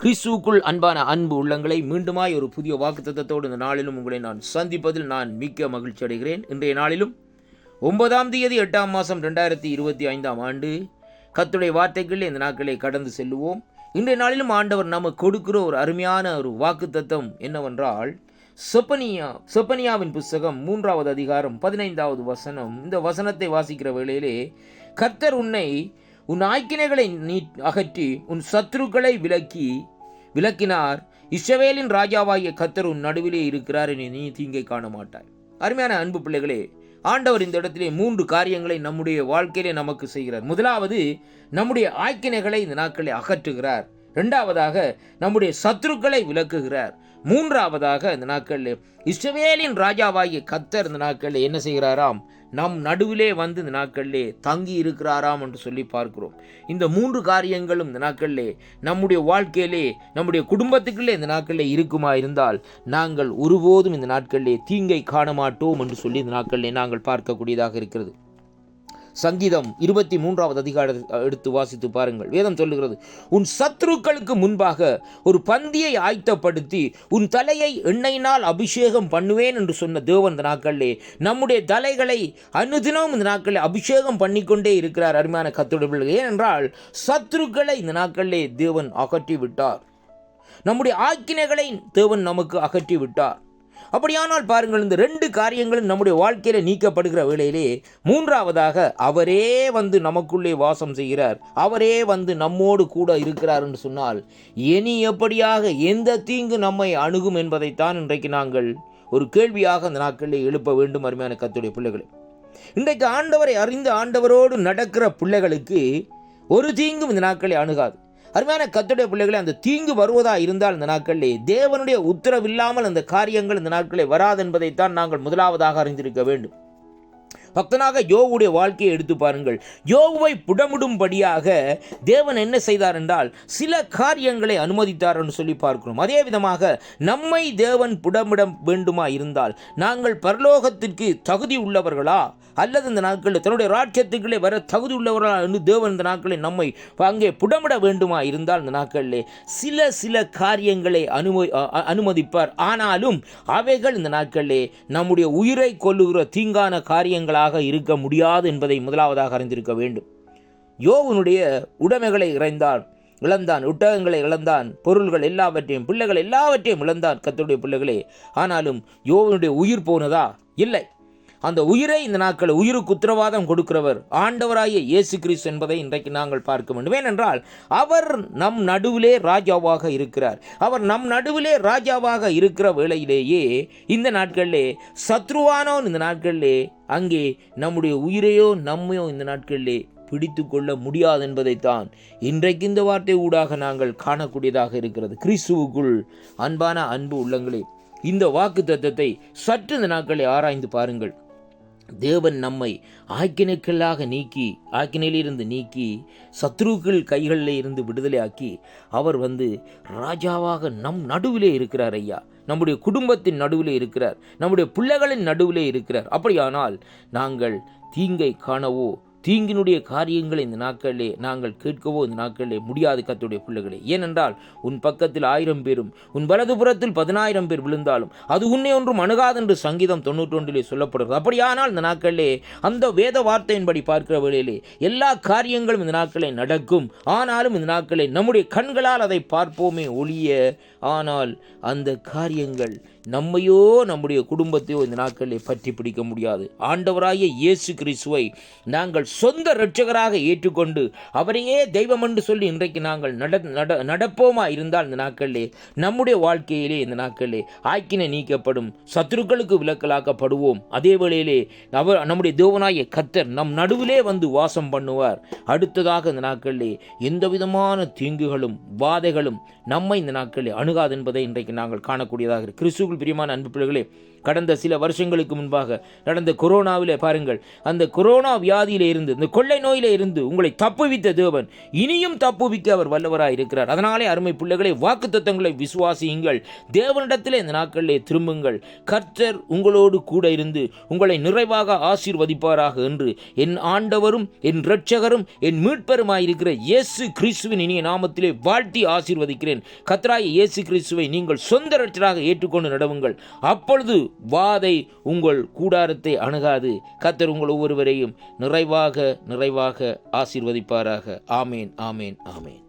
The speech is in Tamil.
கிறிஸ்துவுக்குள் அன்பான அன்பு உள்ளங்களை மீண்டுமாய் ஒரு புதிய வாக்குத்தத்தோடு இந்த நாளிலும் உங்களை நான் சந்திப்பதில் நான் மிக்க மகிழ்ச்சி அடைகிறேன். இன்றைய நாளிலும் ஒன்பதாம் தேதி எட்டாம் மாதம் ரெண்டாயிரத்தி இருபத்தி ஐந்தாம் ஆண்டு கத்துடைய வார்த்தைகள் இந்த நாட்களை கடந்து செல்லுவோம். இன்றைய நாளிலும் ஆண்டவர் நமக்கு கொடுக்கிற ஒரு அருமையான ஒரு வாக்குத்தத்தம் என்னவென்றால் சொப்பனியா சொப்பனியாவின் புஸ்தகம் மூன்றாவது அதிகாரம் பதினைந்தாவது வசனம். இந்த வசனத்தை வாசிக்கிற வேளையிலே கர்த்தர் உன்னை உன் ஆக்கினைகளை நீ அகற்றி உன் சத்ருக்களை விலக்கி விளக்கினார் இஸ்ரவேலின் ராஜாவாகிய கத்தர் உன் நடுவிலே இருக்கிறார் என நீ தீங்கை காண மாட்டாய் அருமையான அன்பு பிள்ளைகளே ஆண்டவர் இந்த இடத்திலே மூன்று காரியங்களை நம்முடைய வாழ்க்கையிலே நமக்கு செய்கிறார். முதலாவது நம்முடைய ஆக்கினைகளை இந்த நாட்களை அகற்றுகிறார். இரண்டாவதாக நம்முடைய சத்துருக்களை விளக்குகிறார் மூன்றாவதாக இந்த நாட்களில் இஸ்ரவேலின் ராஜாவாகிய கத்தர் இந்த நாட்களில் என்ன செய்கிறாராம்? நம் நடுவிலே வந்து இந்த நாட்களிலே தங்கி இருக்கிறாராம் என்று சொல்லி பார்க்கிறோம். இந்த மூன்று காரியங்களும் இந்த நாட்களிலே நம்முடைய வாழ்க்கையிலே நம்முடைய குடும்பத்துக்குள்ளே இந்த நாட்களிலே இருக்குமா இருந்தால் நாங்கள் ஒருபோதும் இந்த நாட்களிலே தீங்கை காண மாட்டோம் என்று சொல்லி இந்த நாட்களிலே நாங்கள் பார்க்கக்கூடியதாக இருக்கிறது. சங்கீதம் இருபத்தி மூன்றாவது அதிகார எடுத்து வாசித்து பாருங்கள். வேதம் சொல்லுகிறது உன் சத்ருக்களுக்கு முன்பாக ஒரு பந்தியை ஆயத்தப்படுத்தி உன் தலையை எண்ணெயினால் அபிஷேகம் பண்ணுவேன் என்று சொன்ன தேவன் இந்த நாட்களிலே நம்முடைய தலைகளை அனுதினம் இந்த நாட்களில் அபிஷேகம் பண்ணிக்கொண்டே இருக்கிறார் அருமையான கத்துடைய ஏனென்றால் சத்ருக்களை இந்த நாட்களிலே தேவன் அகற்றி விட்டார் நம்முடைய ஆக்கினைகளை தேவன் நமக்கு அகற்றி விட்டார் அப்படியானால் பாருங்கள் இந்த ரெண்டு காரியங்களும் நம்முடைய வாழ்க்கையில் நீக்கப்படுகிற வேளையிலே மூன்றாவதாக அவரே வந்து நமக்குள்ளே வாசம் செய்கிறார். அவரே வந்து நம்மோடு கூட இருக்கிறார் என்று சொன்னால் இனி எப்படியாக எந்த தீங்கு நம்மை அணுகும் என்பதைத்தான் இன்றைக்கு நாங்கள் ஒரு கேள்வியாக அந்த நாட்களில் எழுப்ப வேண்டும் அருமையான கத்துடைய பிள்ளைகளை. இன்றைக்கு ஆண்டவரை அறிந்து ஆண்டவரோடு நடக்கிற பிள்ளைகளுக்கு ஒரு தீங்கும் இந்த நாட்களை அணுகாது. அருமையான கத்துடைய பிள்ளைகளை அந்த தீங்கு வருவதா இருந்தால் இந்த நாட்களிலே தேவனுடைய உத்தரவில்லாமல் அந்த காரியங்கள் இந்த நாட்களே வராது என்பதைத்தான் நாங்கள் முதலாவதாக அறிந்திருக்க வேண்டும். பக்தனாக யோவுடைய வாழ்க்கையை எடுத்து பாருங்கள். யோவை புடமிடும்படியாக தேவன் என்ன செய்தார் என்றால் சில காரியங்களை அனுமதித்தார் என்று சொல்லி பார்க்கிறோம். அதே விதமாக நம்மை தேவன் புடமிட வேண்டுமா இருந்தால் நாங்கள் பரலோகத்திற்கு தகுதி உள்ளவர்களா? அல்லது இந்த நாட்களில் தன்னுடைய ராட்சியத்துக்களே வர தகுதி உள்ளவர்களா என்று தேவன் இந்த நாட்களில் நம்மை அங்கே புடமிட வேண்டுமா இருந்தால் இந்த நாட்களிலே சில சில காரியங்களை அனுமதி அனுமதிப்பார். ஆனாலும் அவைகள் இந்த நாட்களிலே நம்முடைய உயிரை கொல்லுகிற தீங்கான காரியங்களாக இருக்க முடியாது என்பதை முதலாவதாக அறிந்திருக்க வேண்டும். யோவனுடைய உடைமைகளை இறைந்தான் இழந்தான் ஒட்டகங்களை இழந்தான் பொருள்கள் எல்லாவற்றையும் பிள்ளைகள் எல்லாவற்றையும் இழந்தான் கத்தருடைய பிள்ளைகளே. ஆனாலும் யோவனுடைய உயிர் போனதா? இல்லை. அந்த உயிரை இந்த நாட்கள் உயிருக்கு உத்தரவாதம் கொடுக்கிறவர் ஆண்டவராய இயேசு கிறிஸ்து என்பதை இன்றைக்கு நாங்கள் பார்க்க வேண்டும். ஏனென்றால் அவர் நம் நடுவிலே ராஜாவாக இருக்கிறார். அவர் நம் நடுவிலே ராஜாவாக இருக்கிற வேளையிலேயே இந்த நாட்களிலே சத்ருவானோன் இந்த நாட்களிலே அங்கே நம்முடைய உயிரையோ நம்மையோ இந்த நாட்களிலே பிடித்து கொள்ள முடியாது என்பதைத்தான் இன்றைக்கு இந்த வார்த்தை ஊடாக நாங்கள் காணக்கூடியதாக இருக்கிறது. கிறிஸ்துவுக்குள் அன்பான அன்பு உள்ளங்களே இந்த வாக்கு தத்துவத்தை சற்று இந்த நாட்களை ஆராய்ந்து பாருங்கள். தேவன் நம்மை ஆக்கினுக்களாக நீக்கி ஆக்கினையிலிருந்து நீக்கி சத்ருக்கள் கைகளில் இருந்து விடுதலையாக்கி அவர் வந்து ராஜாவாக நம் நடுவிலே இருக்கிறார் ஐயா. நம்முடைய குடும்பத்தின் நடுவிலே இருக்கிறார். நம்முடைய பிள்ளைகளின் நடுவிலே இருக்கிறார். அப்படியானால் நாங்கள் தீங்கை காணவோ தீங்கினுடைய காரியங்களை இந்த நாட்களிலே நாங்கள் கேட்கவோ இந்த நாட்களிலே முடியாது கத்துடைய பிள்ளைகளே. ஏனென்றால் உன் பக்கத்தில் ஆயிரம் பேரும் உன் வலதுபுறத்தில் பதினாயிரம் பேர் விழுந்தாலும் அது உன்னை ஒன்றும் அணுகாதென்று சங்கீதம் தொண்ணூற்றொன்றிலே சொல்லப்படுகிறது. அப்படியானால் இந்த நாட்களிலே அந்த வேத வார்த்தையின்படி பார்க்கிற வேளையிலே எல்லா காரியங்களும் இந்த நாட்களே நடக்கும். ஆனாலும் இந்த நாட்களே நம்முடைய கண்களால் அதை பார்ப்போமே ஒழிய ஆனால் அந்த காரியங்கள் நம்மையோ நம்முடைய குடும்பத்தையோ இந்த நாட்களில் பற்றி பிடிக்க முடியாது. ஆண்டவராகிய இயேசு கிறிஸ்துவை நாங்கள் சொந்த இரட்சகராக ஏற்றுக்கொண்டு அவரையே தெய்வம் என்று சொல்லி இன்றைக்கு நாங்கள் நட நட நடப்போமா இருந்தால் இந்த நாட்களிலே நம்முடைய வாழ்க்கையிலே இந்த நாட்களிலே ஆக்கினை நீக்கப்படும் சத்துருக்களுக்கு விலக்கலாக்கப்படுவோம். அதே வேளையிலே அவர் நம்முடைய தேவனாய கத்தர் நம் நடுவிலே வந்து வாசம் பண்ணுவார். அடுத்ததாக இந்த நாட்களிலே எந்த விதமான தீங்குகளும் வாதைகளும் நம்மை இந்த நாட்களில் அணுகாது என்பதை இன்றைக்கு நாங்கள் காணக்கூடியதாக இருக்கு பிரியமான அன்பு பிள்ளைகளே கடந்த சில வருஷங்களுக்கு முன்பாக நடந்த கொரோனாவிலே பாருங்கள் அந்த கொரோனா வியாதியிலே இருந்து இந்த கொள்ளை நோயிலே இருந்து உங்களை தப்புவித்த தேவன் இனியும் தப்புவிக்க அவர் வல்லவராக இருக்கிறார். அதனாலே அருமை பிள்ளைகளை வாக்கு தத்தங்களை விசுவாசியுங்கள். தேவனிடத்திலே இந்த நாட்களிலே திரும்புங்கள். கர்த்தர் உங்களோடு கூட இருந்து உங்களை நிறைவாக ஆசீர்வதிப்பாராக என்று என் ஆண்டவரும் என் இரட்சகரும் என் மீட்பருமாயிருக்கிற இயேசு கிறிஸ்துவின் இனிய நாமத்திலே வாழ்த்தி ஆசீர்வதிக்கிறேன். கத்ராய இயேசு கிறிஸ்துவை நீங்கள் சொந்த இரட்சராக ஏற்றுக்கொண்டு நடவுங்கள். அப்பொழுது வாதை உங்கள் கூடாரத்தை அணுகாது. கத்தர் உங்கள் ஒவ்வொருவரையும் நிறைவாக நிறைவாக ஆசீர்வதிப்பாராக. ஆமேன் ஆமேன் ஆமேன்.